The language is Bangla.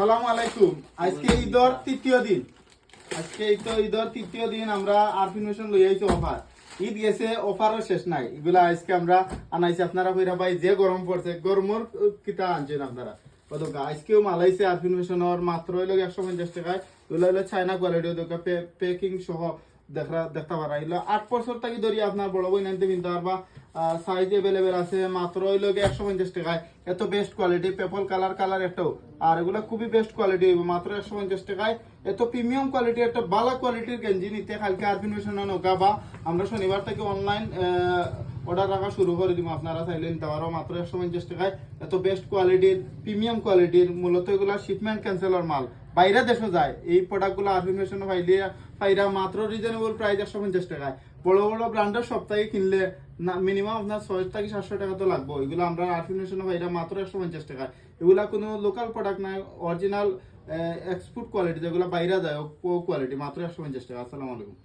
আসসালামু আলাইকুম। আজকে ঈদর তৃতীয় দিন। আজকে এই তো ঈদর তৃতীয় দিন, আমরা আরফিনেশন লই আইছি অফার। ঈদ গেছে, অফারও শেষ নাই। এগুলা আজকে আমরা আনাইছি। আপনারা কইরা ভাই, যে গরম পড়ছে, গরমর কিতা আনছেন আপনারা? কত আজকেও মাল আইছে আরফিনেশনের মাত্র হইল একশো পঞ্চাশ টাকায়। এগুলো হলো চাইনা কোয়ালিটি প্যাকিং সহ দেখা দেখতে পারা হইল আট বছর থাকি ধরি আপনার বড় বই নাইতে কিনতে পারবা সাইজ এভেলেবেল আছে মাত্র হইল একশো পঞ্চাশ টাকায় এত best quality purple colour colour একটাও আর এগুলো খুবই বেস্ট কোয়ালিটি মাত্র একশো পঞ্চাশ টাকায় এত প্রিমিয়াম কোয়ালিটি একটা ভালো কোয়ালিটির গেঞ্জি নিতে, কালকে আরফিনেশন নৌকা বা, আমরা শনিবার থেকে অনলাইন অর্ডার রাখা শুরু করে দিব। আপনারা চাইলে নিতে পারো। মাত্র একশো পঞ্চাশ টাকায় এত বেস্ট কোয়ালিটির প্রিমিয়াম কোয়ালিটির মূলত এগুলো শিপমেন্ট ক্যান্সেলর মাল। বাইরে দেশে যায়। এই প্রোডাক্টগুলো আরফিনেশন পাইলে, পাইরা মাত্র রিজনেবল প্রাইস একশো পঞ্চাশ টাকায়। বড় বড় ব্র্যান্ডের সপ্তাহে কিনলে না মিনিমাম আপনার ছয় থেকে সাতশো টাকা তো লাগবে। এগুলো আমরা আরফিনেশন পাইরা মাত্র একশো পঞ্চাশ টাকায়। এগুলা কোনো লোকাল প্রোডাক্ট নাই অরিজিনাল এক্সপোর্ট কোয়ালিটি যেগুলো বাইরে যায় কোয়ালিটি মাত্র একশো পঞ্চাশ টাকা। আসসালামু আলাইকুম।